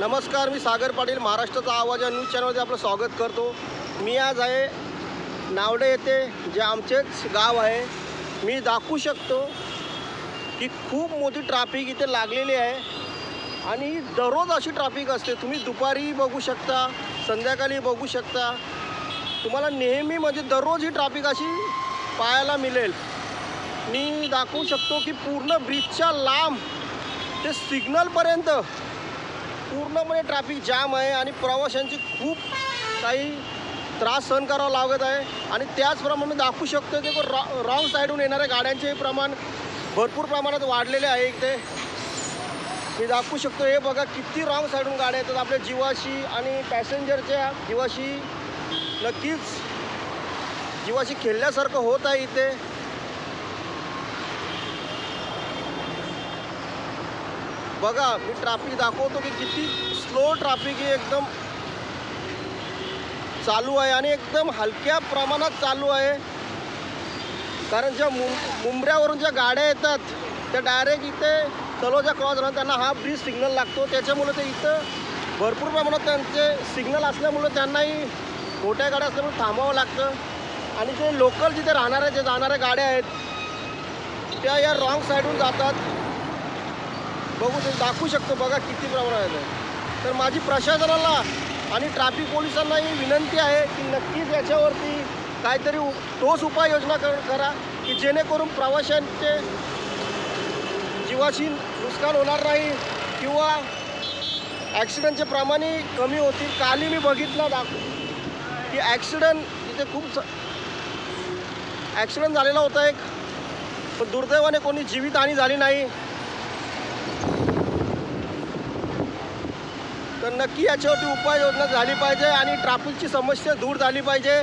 नमस्कार मी सागर पाटील महाराष्ट्राचा आवाज या न्यूज चॅनलमध्ये आपलं स्वागत करतो. मी आज आहे नावडे येथे जे आमचेच गाव आहे. मी दाखवू शकतो की खूप मोठी ट्रॅफिक इथे लागलेली आहे. आणि दररोज अशी ट्रॅफिक असते. तुम्ही दुपारी बघू शकता संध्याकाळी बघू शकता. तुम्हाला नेहमी म्हणजे दररोज ही ट्रॅफिक अशी पाहायला मिळेल. मी दाखवू शकतो की पूर्ण ब्रिजच्या लांब ते सिग्नलपर्यंत पूर्णपणे ट्रॅफिक जाम आहे आणि प्रवाशांची खूप काही त्रास सहन करावा लागत आहे. आणि त्याचप्रमाणे दाखवू शकतो की रॉ रॉंग साईडहून येणाऱ्या गाड्यांचे प्रमाण भरपूर प्रमाणात वाढलेले आहे इथे. मी दाखवू शकतो हे बघा किती रॉंग साईडहून गाड्या येतात. आपल्या जीवाशी आणि पॅसेंजरच्या जीवाशी नक्कीच जीवाशी खेळल्यासारखं होत आहे इथे. बघा मी ट्रॅफिक दाखवतो की किती स्लो ट्रॅफिक ही एकदम चालू आहे आणि एकदम हलक्या प्रमाणात चालू आहे. कारण ज्या मुं मुंबऱ्यावरून ज्या गाड्या येतात त्या डायरेक्ट इथे तलोजा क्रॉस राहून त्यांना हा ब्रिज सिग्नल लागतो. त्याच्यामुळे ते इथं भरपूर प्रमाणात त्यांचे सिग्नल असल्यामुळं त्यांनाही मोठ्या गाड्या असल्यामुळे थांबावं लागतं. आणि जे लोकल जिथे राहणाऱ्या जे जाणाऱ्या गाड्या आहेत त्या या रॉंग साईडहून जातात. बघू ते दाखवू शकतो बघा किती प्रमाणात आहे तर माझी प्रशासनाला आणि ट्रॅफिक पोलिसांनाही विनंती आहे की नक्कीच याच्यावरती काहीतरी ठोस उपाययोजना कर करा की जेणेकरून प्रवाशांचे जीवाशी नुकसान होणार नाही किंवा ॲक्सिडेंटचे प्रमाणही कमी होतील. कालही मी बघितलं दाखव की ॲक्सिडेंट तिथे खूप ॲक्सिडेंट झालेला होता एक. पण दुर्दैवाने कोणी जीवितहानी झाली नाही. तर नक्की याच्यावरती उपाययोजना झाली पाहिजे आणि ट्रॅफिकची समस्या दूर झाली पाहिजे.